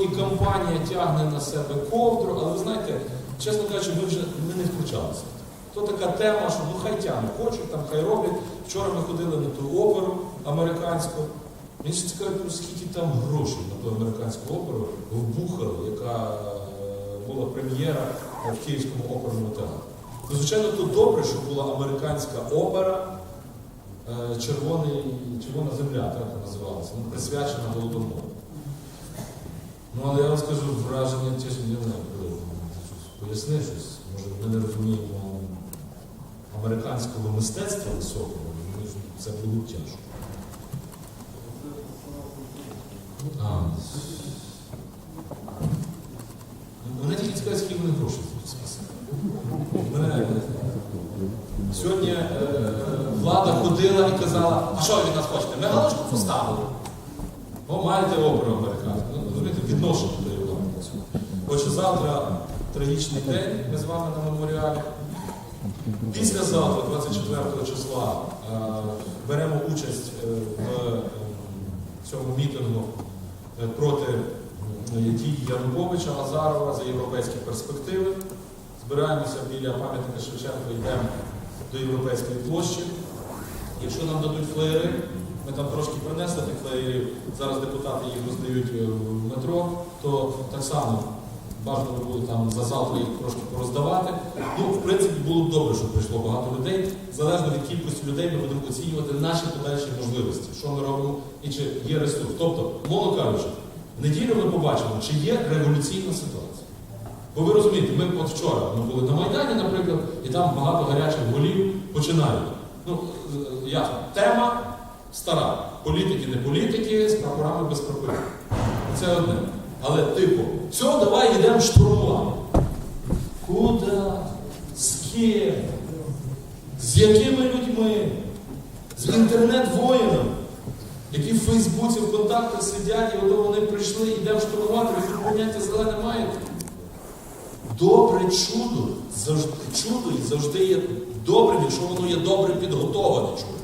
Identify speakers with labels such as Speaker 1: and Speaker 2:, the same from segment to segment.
Speaker 1: І компанія тягне на себе ковдру, але ви знаєте, чесно кажучи, ми вже ми не втручалися. То така тема, що ну хай тягне, хочуть, там хай роблять. Вчора ми ходили на ту оперу американську. Мені ще цікаво, ну, скільки там грошей на ту американську оперу вбухали, яка е, була прем'єра в Київському оперному театрі. Звичайно, то добре, що була американська опера е, Червона земля, так називалася, присвячена Голодомору. Ну, але я вам скажу, враження ті ж не знаю, поясни щось. Може, ми не розуміємо американського мистецтва високого, ми ж- це було тяжко. А. Мене тільки цікавить, скільки вони будуть. Мене Сьогодні е, влада ходила і казала, а що ви від нас хочете? Ми галочку поставили. О, маєте розумієте, відношення до Європи. Отже, завтра трагічний день, ми з вами на меморіалі. Післязавтра, 24 числа, е, беремо участь е, в е, цьому мітингу проти дій Януковича, Азарова за європейські перспективи. Збираємося біля пам'ятника Шевченка, йдемо до Європейської площі. Якщо нам дадуть флеєри, ми там трошки принесли тих флеєрів, зараз депутати їх роздають е, в метро, то так само бажано було там за завтра їх трошки пороздавати. Ну, в принципі, було б добре, щоб прийшло багато людей. Залежно від кількості людей ми будемо оцінювати наші подальші можливості, що ми робимо і чи є ресурс. Тобто, мовно кажучи, в неділю ми побачимо, чи є революційна ситуація. Бо ви розумієте, ми от вчора ми були на Майдані, наприклад, і там багато гарячих голів починають. Ну, е, ясно, тема стара. Політики, не політики, з прапорами без прапорів. Це одне. Але, типу, все, давай йдемо штурмувати. Куди? З ким? З якими людьми? З інтернет-воїнами, які в Фейсбуці, ВКонтакті сидять, і вони прийшли, йдемо штурмувати, ви поняття зелене маєте. Добре чудо, завжди чудо і завжди є добрим, якщо воно є добре підготоване чудо.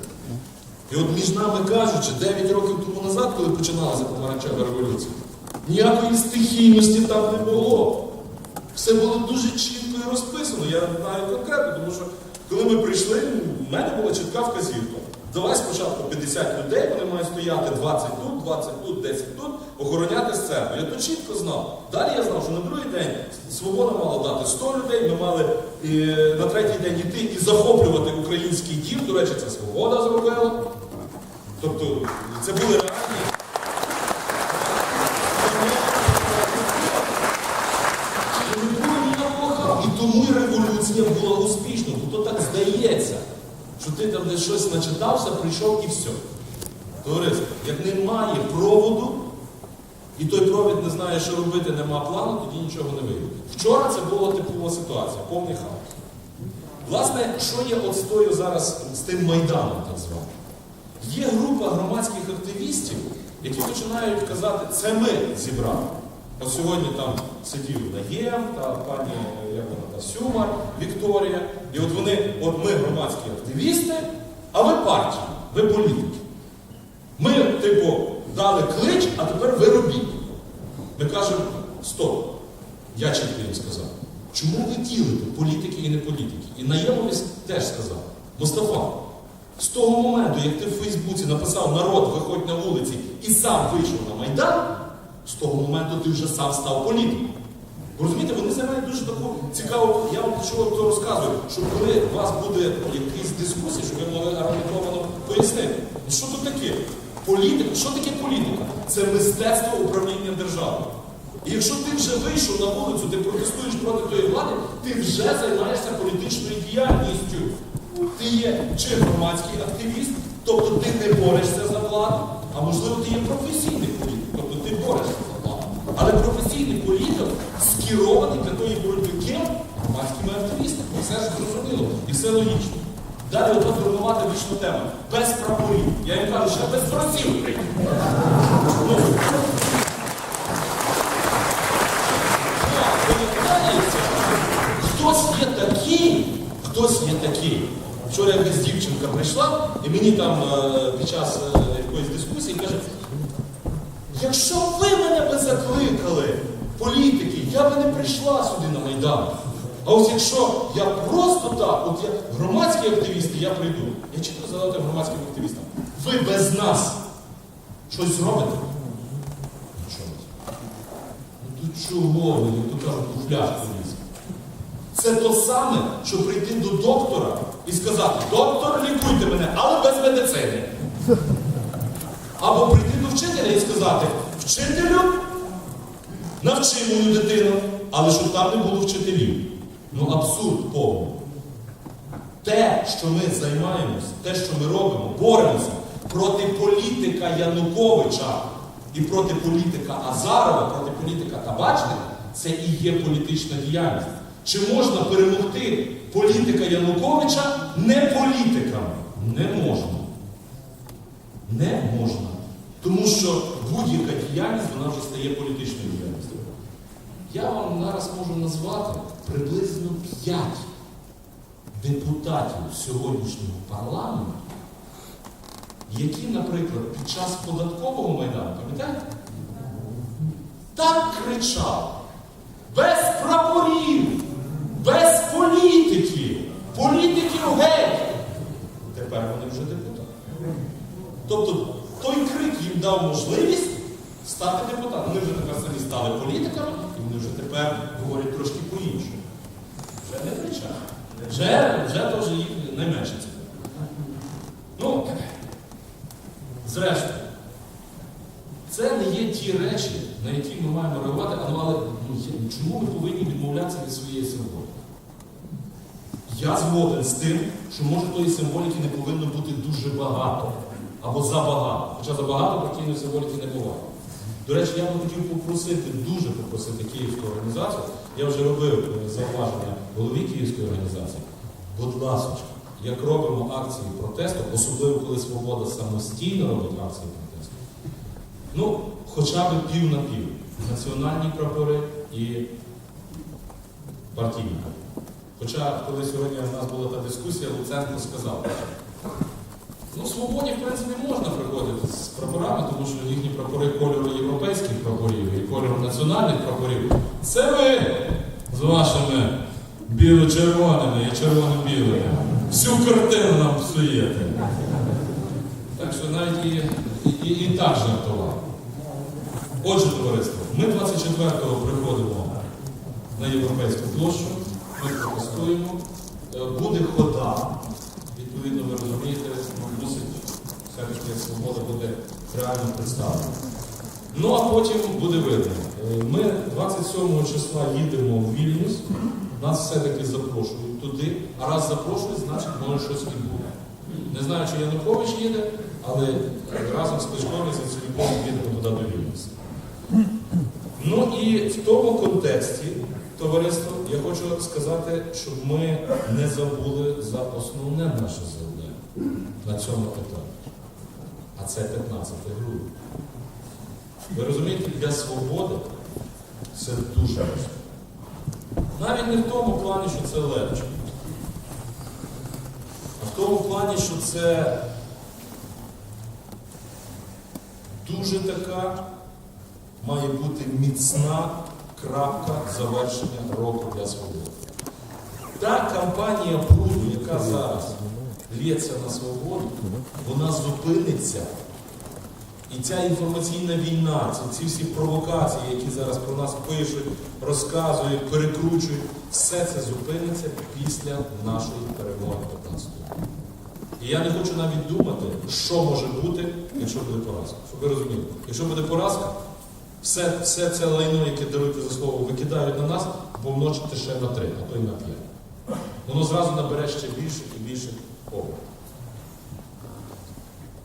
Speaker 1: І от між нами кажучи, 9 років тому назад, коли починалася помаранчева революція, ніякої стихійності там не було. Все було дуже чітко і розписано. Я знаю конкретно, тому що коли ми прийшли, в мене була чітка вказівка. Давай спочатку 50 людей, вони мають стояти 20 тут, 20 тут, 10 тут, охороняти сцену. Я то чітко знав. Далі я знав, що на другий день свобода мала дати 100 людей, ми мали е, на третій день йти і захоплювати український дім. До речі, це свобода зробила. Тобто це були реальні. І тому революція була успішною, бо то так здається, що ти там десь щось начитався, прийшов і все. Товариство, як немає проводу, і той провід не знає, що робити, нема плану, тоді нічого не вийде. Вчора це була типова ситуація, повний хаос. Власне, що є от з тою зараз з тим майданом, так званим? Є група громадських активістів, які починають казати, це ми зібрали. От сьогодні там сидів Наєм та пані як вона, та Сюмар Вікторія. І от вони, от ми громадські активісти, а ви партії, ви політики. Ми, типу, дали клич, а тепер ви робіть. Ми кажемо, стоп. Я чітко їм сказав. Чому ви ділите політики і не політики? І Наємовець теж сказав, Мустафа, з того моменту, як ти в Фейсбуці написав народ, виходь на вулиці і сам вийшов на Майдан, з того моменту ти вже сам став політиком. Ви розумієте, вони займають дуже таку цікаву, я вам чого то розказую, щоб коли у вас буде якісь дискусії, щоб ви могли аргументовано пояснити. Ну, Що тут таке? Політика, що таке політика? Це мистецтво управління державою. І якщо ти вже вийшов на вулицю, ти протестуєш проти тої влади, ти вже займаєшся політичною діяльністю. Ти є чи громадський активіст, тобто ти не борешся за владу, а можливо ти є професійний політик, тобто ти борешся за владу. Але професійний політик скерований для тої боротьби ким? Громадськими активістами. Все ж зрозуміло і все логічно. Далі ото зруйнувати вічну тему. Без прапорів. Я їм кажу, що без тросів. Ну, Хтось є такий, хтось є такий. Вчора якась дівчинка прийшла і мені там е, під час е, якоїсь дискусії каже, якщо ви мене би закликали, політики, я би не прийшла сюди на Майдан. А ось якщо я просто так, от я громадські активісти, я прийду. Я чітко задав громадським активістам, ви без нас щось зробите? Ну чого ви, як кажуть, у фляжку лізь? Це то саме, що прийти до доктора і сказати, доктор, лікуйте мене, але без медицини. Або прийти до вчителя і сказати, вчителю, навчи мою дитину, але щоб там не було вчителів. Ну абсурд повний. Те, що ми займаємося, те, що ми робимо, боремося проти політика Януковича і проти політика Азарова, проти політика Табачника, це і є політична діяльність. Чи можна перемогти політика Януковича не політиками? Не можна. Не можна. Тому що будь-яка діяльність вона вже стає політичною діяльністю. Я вам зараз можу назвати приблизно 5 депутатів сьогоднішнього парламенту, які, наприклад, під час податкового майдану, пам'ятаєте? Так кричали. Без прапорів, політики, політиків геть. Тепер вони вже депутати. Тобто той крик їм дав можливість стати депутатом. Вони вже тепер самі стали політиками, і вони вже тепер говорять трошки по-іншому. Вже не кричать. Вже, вже теж їх найменше це. Ну, зрештою, це не є ті речі, на які ми маємо реагувати, але, ну, чому ми повинні відмовлятися від своєї символіки? Я згоден з тим, що може тої символіки не повинно бути дуже багато або забагато. Хоча забагато партійної символіки не буває. До речі, я би хотів попросити, дуже попросити Київську організацію. Я вже робив е, зауваження голові Київської організації. Будь ласка, як робимо акції протесту, особливо коли свобода самостійно робить акції протесту, ну, хоча б пів на пів. Національні прапори і партійні. Хоча, коли сьогодні у нас була та дискусія, Луценко сказав, ну, свободі, в принципі, можна приходити з прапорами, тому що їхні прапори кольору європейських прапорів і кольору національних прапорів. Це ви з вашими біло-червоними і червоно-білими. Всю картину нам псуєте. Так що навіть і, і, і, і так жартував. Отже, товариство, ми 24-го приходимо на Європейську площу, ми протестуємо. Е, Буде хода, відповідно, ви розумієте, ну, мусить все-таки свобода буде реально представлена. Ну а потім буде видно. Е, Ми 27 числа їдемо в Вільнюс, нас все-таки запрошують туди, а раз запрошують, значить може щось і буде. Не знаю, чи Янукович їде, але разом з Кличком і з Яценюком їдемо туди до Вільнюса. Ну і в тому контексті, товариство, я хочу сказати, щоб ми не забули за основне наше завдання на цьому етапі. А це 15 грудня. Ви розумієте, для свободи це дуже важливо. Навіть не в тому плані, що це легше, а в тому плані, що це дуже така має бути міцна крапка завершення року для свободи. Та кампанія бруду, яка зараз лється на свободу, вона зупиниться. І ця інформаційна війна, ці, всі провокації, які зараз про нас пишуть, розказують, перекручують, все це зупиниться після нашої перемоги 15 року. І я не хочу навіть думати, що може бути, якщо буде поразка. Щоб ви розуміли, якщо буде поразка, все, все це лайно, яке даруйте за слово, викидають на нас, бо помножити ще на три, а то й на п'ять. Воно зразу набере ще більше і більше обертів.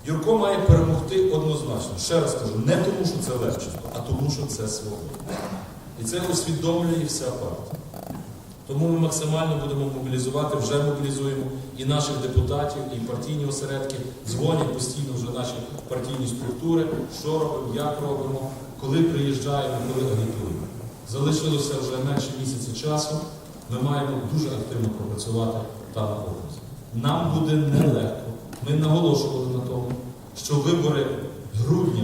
Speaker 1: Юрко має перемогти однозначно. Ще раз кажу, не тому, що це легче, а тому, що це свобода. І це усвідомлює вся партія. Тому ми максимально будемо мобілізувати, вже мобілізуємо і наших депутатів, і партійні осередки, дзвонять постійно вже наші партійні структури, що робимо, як робимо, коли приїжджаємо, коли агітуємо. Залишилося вже менше місяця часу. Ми маємо дуже активно пропрацювати там окрузі. Нам буде нелегко. Ми наголошували на тому, що вибори грудня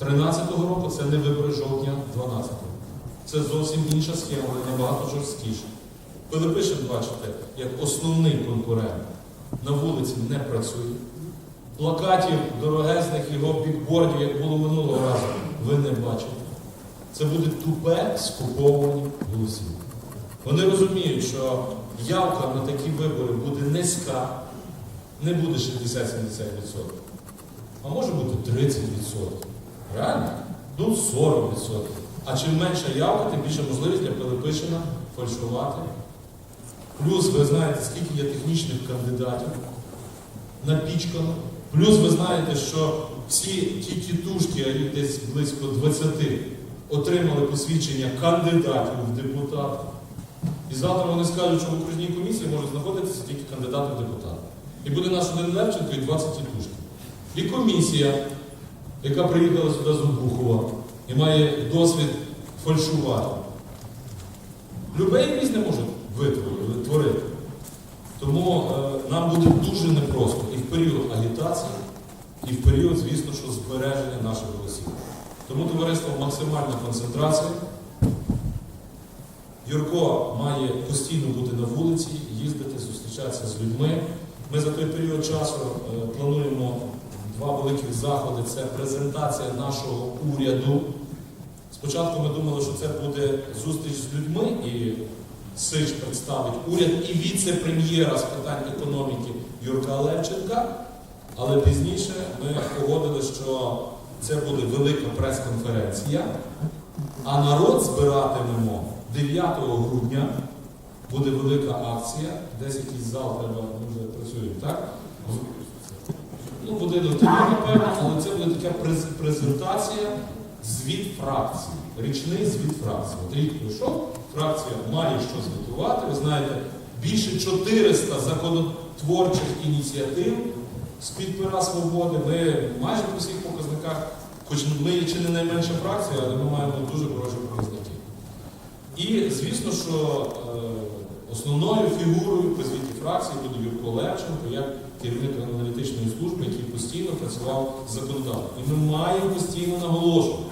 Speaker 1: 13-го року це не вибори жовтня 12-го. Це зовсім інша схема, вона набагато жорсткіша. Пилипишин, бачите, як основний конкурент на вулиці не працює. Плакатів дорогезних його бікбордів, як було минулого разу, ви не бачите. Це буде тупе скуповування голосів. Вони розуміють, що явка на такі вибори буде низька, не буде 60-70%, а може бути 30%. Реально? Ну, 40%. А чим менша явка, тим більше можливість для Пилипишина фальшувати. Плюс ви знаєте, скільки є технічних кандидатів напічкано. Плюс ви знаєте, що всі ті тітушки, а їх десь близько 20, отримали посвідчення кандидатів в депутати. І завтра вони скажуть, що в окружній комісії можуть знаходитися тільки кандидати в депутати. І буде наш один Левченко і 20 тітушки. І комісія, яка приїхала сюди з Обухова і має досвід фальшувати. Любе різне може витворити. Тому е, нам буде дуже непросто і в період агітації, і в період, звісно, що збереження наших голосів. Тому товариство максимальна концентрація. Юрко має постійно бути на вулиці, їздити, зустрічатися з людьми. Ми за той період часу е, плануємо два великих заходи. Це презентація нашого уряду. Спочатку ми думали, що це буде зустріч з людьми, і Сич представить уряд і віце-прем'єра з питань економіки Юрка Левченка. Але пізніше ми погодили, що це буде велика прес-конференція, а народ збиратимемо 9 грудня. Буде велика акція, десь якийсь зал треба, ми вже працюємо, так? Ну, будинок тоді, напевно, але це буде така презентація, звіт фракції, річний звіт фракції. От рік пройшов, фракція має що звітувати. Ви знаєте, більше 400 законотворчих ініціатив з-під пера свободи. Ми майже по всіх показниках, хоч ми є чи не найменша фракція, але ми маємо дуже хороші показники. І звісно, що е, основною фігурою при звіті фракції буде Юрко Левченко, як керівник аналітичної служби, який постійно працював з законодавством. І ми маємо постійно наголошувати.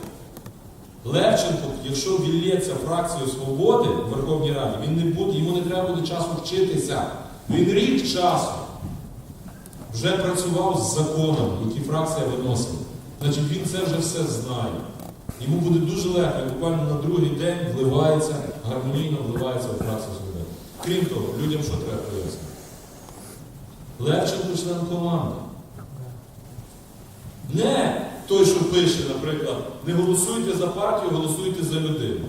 Speaker 1: Левченко, якщо вілється фракцію свободи в Верховній Раді, він не буде, йому не треба буде часу вчитися. Він рік часу вже працював з законом, який фракція виносила. Значить, він це вже все знає. Йому буде дуже легко, буквально на другий день вливається, гармонійно вливається в фракцію свободи. Крім того, людям що треба пояснити? Левченко член команди. Не той, що пише, наприклад, не голосуйте за партію, голосуйте за людину.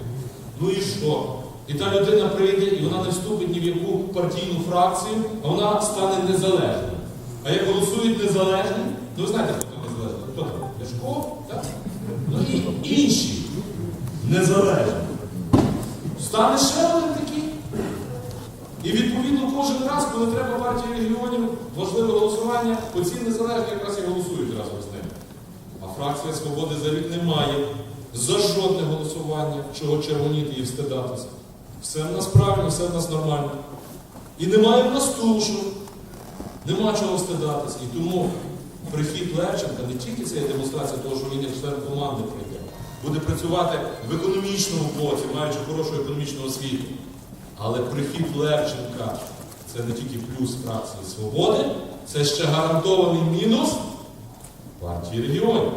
Speaker 1: Ну і що? І та людина прийде, і вона не вступить ні в яку партійну фракцію, а вона стане незалежною. А як голосують незалежні, ну ви знаєте, хто незалежний? Хто там? Ляшко? Так? Ну і інші незалежні. Стане ще один такий. І відповідно кожен раз, коли треба партії регіонів, важливе голосування, оці незалежні якраз і голосують разом фракція свободи за рік не має за жодне голосування, чого червоніти і встидатися. Все в нас правильно, все в нас нормально. І немає в нас тушу, нема чого встидатися. І тому прихід Левченка не тільки це є демонстрація того, що він як член команди прийде, буде працювати в економічному боці, маючи хорошу економічну освіту. Але прихід Левченка це не тільки плюс фракції свободи, це ще гарантований мінус партії регіонів.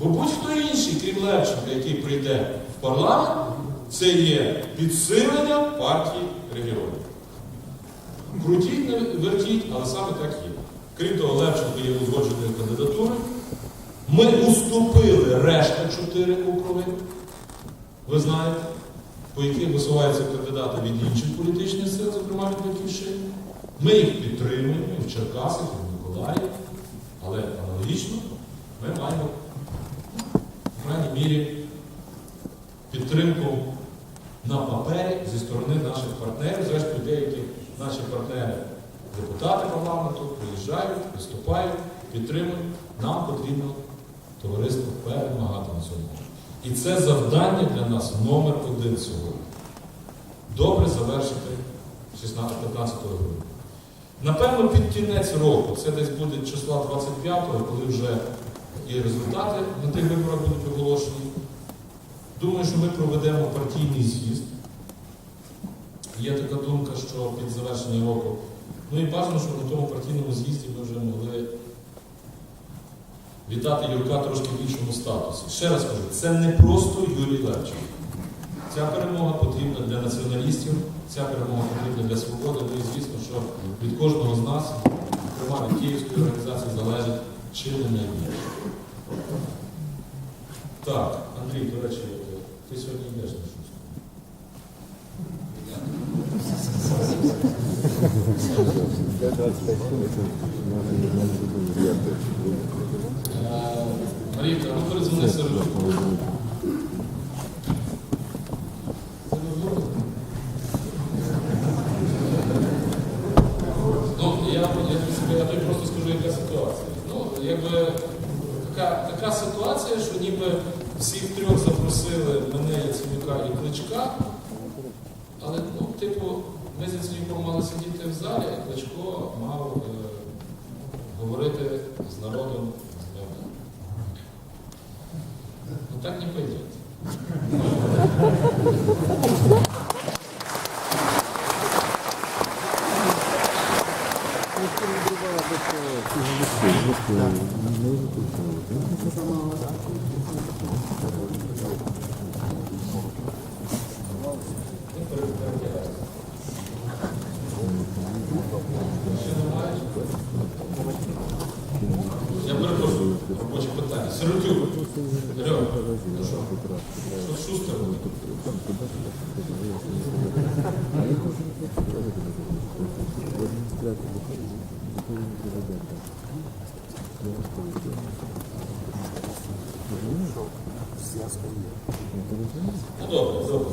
Speaker 1: Бо будь-хто інший, крім Левченка, який прийде в парламент, це є підсилення партії регіонів. Крутіть, не вертіть, але саме так є. Крім того, Левченко є узгодженою кандидатурою. Ми уступили решта чотири округи, ви знаєте, по яких висуваються кандидати від інших політичних сил, зокрема від Батьківщини. Ми їх підтримуємо і в Черкасах, і в Миколаєві, але аналогічно ми маємо, крайній мірі, підтримку на папері зі сторони наших партнерів. Зрештою, деякі наші партнери, депутати парламенту, приїжджають, виступають, підтримують. Нам потрібно товариство перемагати на цьому. І це завдання для нас номер один сьогодні. Добре завершити 16-15 грудня. Напевно, під кінець року, це десь буде числа 25-го, коли вже і результати на тих виборах будуть оголошені. Думаю, що ми проведемо партійний з'їзд. Є така думка, що під завершення року. Ну і бажано, щоб на тому партійному з'їзді ми вже могли вітати Юрка трошки в іншому статусі. Ще раз кажу, це не просто Юрій Левченко. Ця перемога потрібна для націоналістів, ця перемога потрібна для свободи. Ну і звісно, що від кожного з нас, зокрема від Київської організації, залежить чи не найбільше. Так, Андрій, до речі, ти сьогодні йдеш на щось. Е, Марійка, ви перезвонили Сережу. Ну, я, я, тобі- я тобі просто скажу, яка ситуація. Ну, якби така, така ситуація, що ніби всіх трьох запросили мене, Яценюка і Кличка, але, ну, типу, ми з Яценюком мали сидіти в залі, а Кличко мав е, говорити з народом з ними. Ну так не пойдет. Ну, перебирайте. Ще немає? Я перепрошую, робоче питання. Сиротюк. Льон, ну що? Що шустер буде? Ну добре, добре,